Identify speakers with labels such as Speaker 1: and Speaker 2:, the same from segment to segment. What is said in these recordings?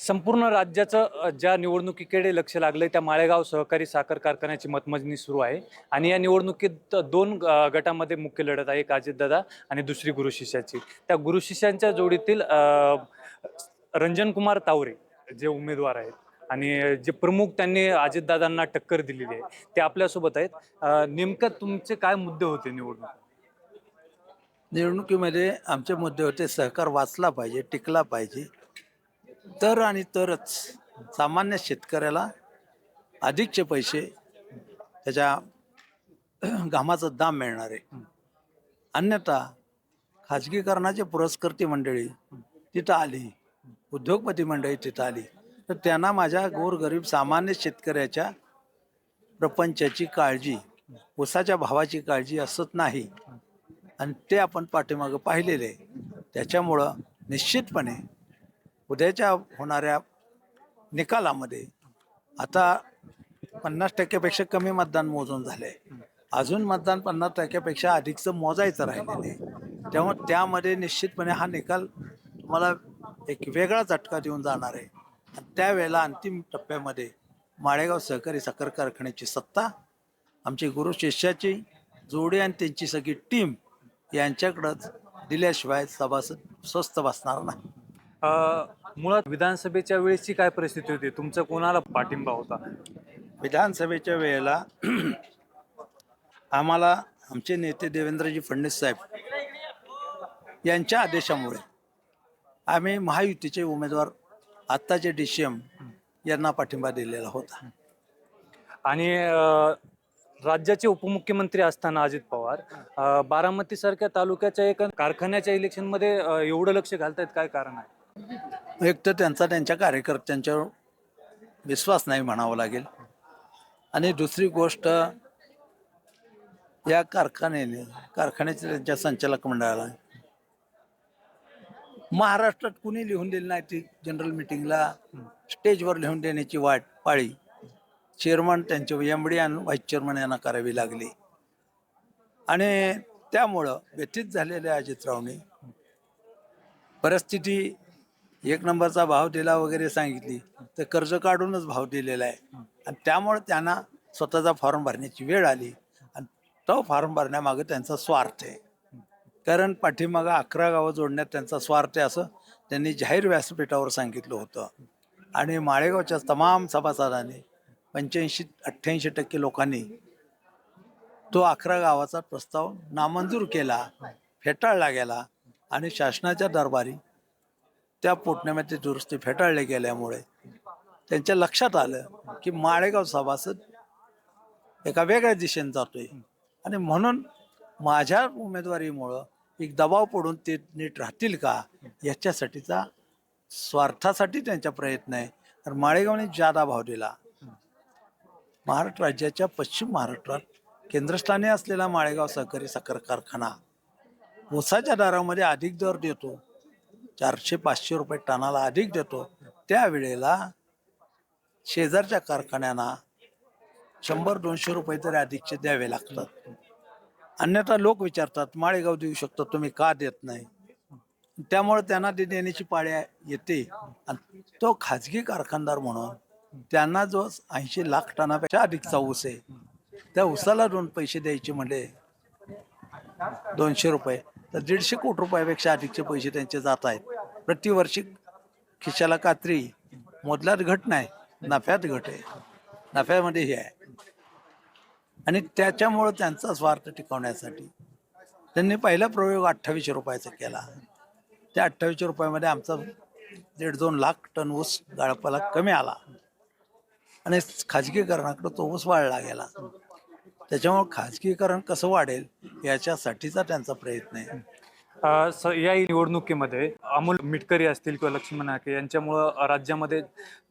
Speaker 1: संपूर्ण राज्याचं ज्या निवडणुकीकडे लक्ष लागलंय त्या माळेगाव सहकारी साखर कारखान्याची मतमजणी सुरू आहे. आणि या निवडणुकीत दोन गटामध्ये मुख्य लढत आहे एक अजितदादा आणि दुसरी गुरु शिष्याची. त्या गुरुशिष्यांच्या जोडीतील रंजनकुमार तावरे जे उमेदवार आहेत आणि जे प्रमुख त्यांनी अजितदादांना टक्कर दिलेली आहे ते आपल्यासोबत आहेत. नेमकं तुमचे काय मुद्दे होते निवडणूक
Speaker 2: निवडणुकीमध्ये आमचे मुद्दे होते सहकार वाचला पाहिजे टिकला पाहिजे. तर आणि तरच सामान्य शेतकऱ्याला अधिकचे पैसे त्याच्या घामाचं दाम मिळणार आहे. अन्यथा खाजगीकरणाचे पुरस्कर्ती मंडळी तिथं आली उद्योगपती मंडळी तिथं आली तर त्यांना माझ्या गोरगरीब सामान्य शेतकऱ्याच्या प्रपंचाची काळजी ऊसाच्या भावाची काळजी असत नाही. आणि ते आपण पाठीमागं पाहिलेले त्याच्यामुळं निश्चितपणे उद्याच्या होणाऱ्या निकालामध्ये आता पन्नास टक्क्यापेक्षा कमी मतदान मोजून झालंय. अजून मतदान पन्नास टक्क्यापेक्षा अधिकचं मोजायचं राहिलेलं आहे. तेव्हा त्यामध्ये निश्चितपणे हा निकाल तुम्हाला एक वेगळा झटका देऊन जाणार आहे. आणि त्यावेळेला अंतिम टप्प्यामध्ये माळेगाव सहकारी साखर कारखान्याची सत्ता आमची गुरु शिष्याची जोडी आणि त्यांची सगळी टीम यांच्याकडंच दिल्याशिवाय सभासद स्वस्त बसणार नाही.
Speaker 1: मुळात विधानसभेच्या वेळेसची काय परिस्थिती होती? तुमचा कोणाला पाठिंबा होता?
Speaker 2: विधानसभेच्या वेळेला आम्हाला आमचे नेते देवेंद्रजी फडणवीस साहेब यांच्या आदेशामुळे आम्ही महायुतीचे उमेदवार आत्ताचे डी सी एम यांना पाठिंबा दिलेला होता.
Speaker 1: आणि अ, राज्याचे उपमुख्यमंत्री असताना अजित पवार अ, बारामतीसारख्या तालुक्याच्या एका कारखान्याच्या इलेक्शनमध्ये अ, एवढं लक्ष घालतायत काय कारण आहे?
Speaker 2: एक तर त्यांचा त्यांच्या कार्यकर्त्यांच्यावर विश्वास नाही म्हणावा लागेल. आणि दुसरी गोष्ट या कारखान्याने कारखान्याच्या त्यांच्या संचालक मंडळाला महाराष्ट्रात कुणी लिहून दिली नाही ती जनरल मिटिंगला? स्टेजवर लिहून देण्याची वाट पाळी. चेअरमन त्यांचे एम डी आणि व्हाईस चेअरमन यांना करावी लागली. आणि त्यामुळं व्यथित झालेल्या अजितरावने परिस्थिती एक नंबरचा भाव दिला वगैरे सांगितली तर कर्ज काढूनच भाव दिलेला आहे. आणि त्यामुळे त्यांना स्वतःचा फॉर्म भरण्याची वेळ आली आणि तो फॉर्म भरण्यामागं त्यांचा स्वार्थ आहे. कारण पाठीमागं अकरा गावं जोडण्यात त्यांचा स्वार्थ आहे असं त्यांनी जाहीर व्यासपीठावर सांगितलं होतं. आणि माळेगावच्या तमाम सभासदांनी पंच्याऐंशी अठ्ठ्याऐंशी टक्के लोकांनी तो अकरा गावाचा प्रस्ताव नामंजूर केला फेटाळला गेला आणि शासनाच्या दरबारी त्या पोटण्यामध्ये दुरुस्ती फेटाळली गेल्यामुळे त्यांच्या लक्षात आलं की माळेगाव सभासद एका वेगळ्या दिशेने जातोय. आणि म्हणून माझ्या उमेदवारीमुळं एक दबाव पडून ते नीट राहतील का याच्यासाठीचा स्वार्थासाठी त्यांचा प्रयत्न आहे. तर माळेगावने जादा भाव दिला महाराष्ट्र राज्याच्या पश्चिम महाराष्ट्रात केंद्रस्थानी असलेला माळेगाव सहकारी साखर कारखाना उसाच्या दरामध्ये अधिक दर देतो. चारशे पाचशे रुपये टनाला अधिक देतो. त्यावेळेला शेजारच्या कारखान्यांना शंभर दोनशे रुपये तरी अधिकचे द्यावे लागतात. अन्यथा लोक विचारतात माळेगाव देऊ शकतो तुम्ही का देत नाही? त्यामुळे त्यांना ते देण्याची पाळ्या येते. आणि तो खाजगी कारखानदार म्हणून त्यांना जो ऐंशी लाख टनापेक्षा अधिकचा ऊस आहे त्या ऊसाला दोन पैसे द्यायचे म्हणजे दोनशे रुपये. तर दीडशे कोटी रुपयापेक्षा अधिकचे पैसे त्यांचे जात आहेत. प्रतिवर्षी खिशाला कात्री मोदलात घट नाही नफ्यात घट आहे. नफ्यामध्ये हे आहे. आणि त्याच्यामुळं त्यांचा स्वार्थ टिकवण्यासाठी त्यांनी पहिला प्रयोग अठ्ठावीसशे रुपयाचा केला. त्या अठ्ठावीसशे रुपयामध्ये आमचा दीड दोन लाख टन ऊस गाळपाला कमी आला. आणि खाजगीकरणाकडे तो ऊस वाढला गेला. त्याच्यामुळे खाजगीकरण कसं वाढेल याच्यासाठीचा त्यांचा प्रयत्न आहे.
Speaker 1: अ, स- या निवडणुकीमध्ये अमोल मिटकरी असतील किंवा लक्ष्मण हाके यांच्यामुळं राज्यामध्ये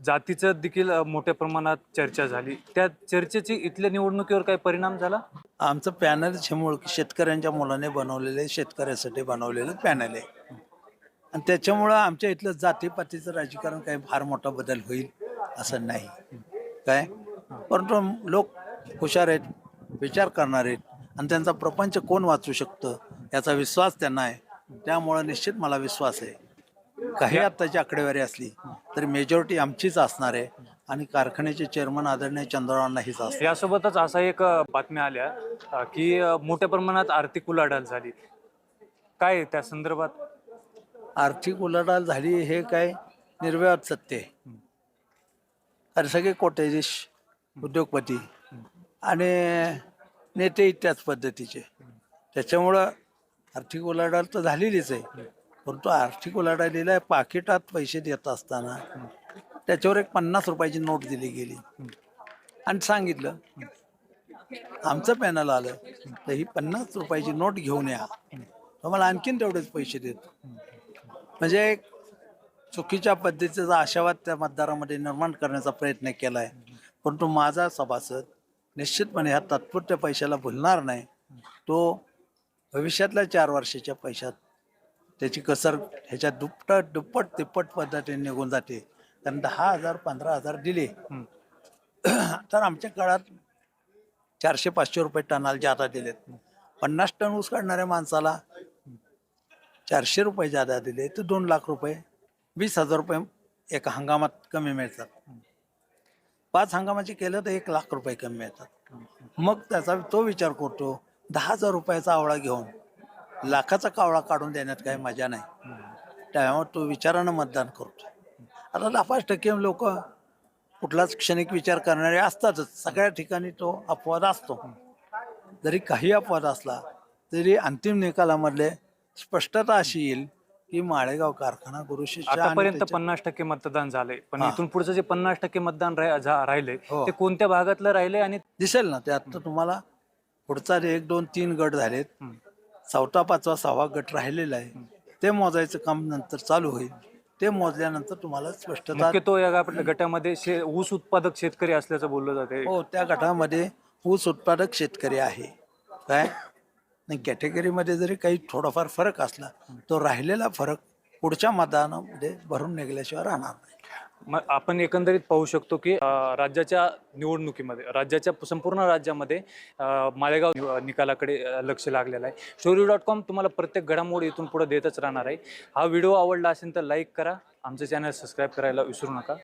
Speaker 1: जातीचं देखील अ, मोठ्या प्रमाणात चर्चा झाली. त्या चर्चेची इथल्या निवडणुकीवर काही परिणाम झाला?
Speaker 2: आमचं पॅनल हे शेतकऱ्यांच्या मुलाने बनवलेले शेतकऱ्यासाठी बनवलेलं पॅनल आहे. आणि त्याच्यामुळं आमच्या इथलं जातीपातीचं राजकारण काही फार मोठा बदल होईल असं नाही. काय? परंतु लोक हुशार आहेत. विचार करणार आहेत आणि त्यांचा प्रपंच कोण वाचू शकतं याचा विश्वास त्यांना आहे. त्यामुळं निश्चित मला विश्वास आहे. काही आत्ताची आकडेवारी असली तरी मेजॉरिटी आमचीच असणार आहे आणि कारखान्याचे चेअरमन आदरणीय चंद्ररावांना हीच असणार.
Speaker 1: यासोबतच असा एक बातम्या आल्या की मोठ्या प्रमाणात आर्थिक उलाढाल झाली. काय त्या संदर्भात?
Speaker 2: आर्थिक उलाढाल झाली हे काय निर्व्यात सत्य आहे. कारण सगळे कोटेजिश उद्योगपती आणि नेते त्याच पद्धतीचे. त्याच्यामुळं आर्थिक उलाढाल तर झालेलीच आहे. परंतु आर्थिक उलाढालीला पाकिटात पैसे देत असताना त्याच्यावर एक पन्नास रुपयाची नोट दिली गेली. आणि सांगितलं आमचं पॅनल आलं तर ही पन्नास रुपयाची नोट घेऊन या. तुम्हाला आणखीन तेवढेच पैसे देतो. म्हणजे एक चुकीच्या पद्धतीचा आशावाद त्या मतदारामध्ये निर्माण करण्याचा प्रयत्न केला आहे परंतु माझा सभासद निश्चितपणे ह्या तात्पुरत्या पैशाला भुलणार नाही. तो भविष्यातल्या चार वर्षाच्या पैशात त्याची कसर ह्याच्या दुप्पट दुप्पट तिप्पट पद्धतीने निघून जाते. कारण दहा हजार पंधरा हजार दिले. तर आमच्या काळात चारशे पाचशे रुपये टनाला जादा दिलेत. पन्नास टन ऊस काढणाऱ्या माणसाला चारशे रुपये जादा दिले तर दोन लाख रुपये वीस हजार रुपये एका हंगामात कमी मिळतात. पाच हंगामाचे केलं तर एक लाख रुपये कमी मिळतात मग त्याचा तो विचार करतो दहा हजार रुपयाचा आवळा घेऊन लाखाचा कावळा काढून देण्यात काही मजा नाही. त्यामुळे तो विचारानं मतदान करतो. आता नापाच टक्के लोक कुठलाच क्षणिक विचार करणारे असतातच. सगळ्या ठिकाणी तो अपवाद असतो. जरी काही अपवाद असला तरी अंतिम निकालामधले स्पष्टता अशी येईल की माळेगाव कारखाना गुरुशिष्य
Speaker 1: आतापर्यंत पन्नास टक्के मतदान झालंय. पण
Speaker 2: हा.
Speaker 1: इथून पुढचं जे पन्नास टक्के मतदान राह- झा- राहिलंय
Speaker 2: हो.
Speaker 1: ते कोणत्या भागातलं राहिलंय आणि
Speaker 2: दिसेल ना त्यात तर तुम्हाला पुढचा जे एक दोन तीन गट झालेत
Speaker 1: हं.
Speaker 2: चौथा पाचवा सहावा गट राहिलेला आहे. ते मोजायचं काम नंतर चालू होईल. ते मोजल्यानंतर तुम्हाला स्पष्टता
Speaker 1: तो या गटामध्ये शे- ऊस उत्पादक शेतकरी असल्याचं बोललं जाते
Speaker 2: हो त्या गटामध्ये ऊस उत्पादक शेतकरी आहे. काय? नाही कॅटेगरीमध्ये जरी काही थोडाफार फरक असला तो राहिलेला फरक पुढच्या मतदानामध्ये भरून निघल्याशिवाय राहणार नाही.
Speaker 1: मग आपण एकंदरीत पाहू शकतो की अं, राज्याच्या निवडणुकीमध्ये राज्याच्या संपूर्ण राज्यामध्ये अं, नि- निकालाकडे अं, लक्ष लागलेलं आहे. स्टोरी डॉट कॉम तुम्हाला प्रत्येक घडामोडी इथून पुढे देतच राहणार आहे. हा व्हिडिओ आवडला असेल तर लाईक करा. आमचं चॅनल सबस्क्राईब करायला विसरू नका.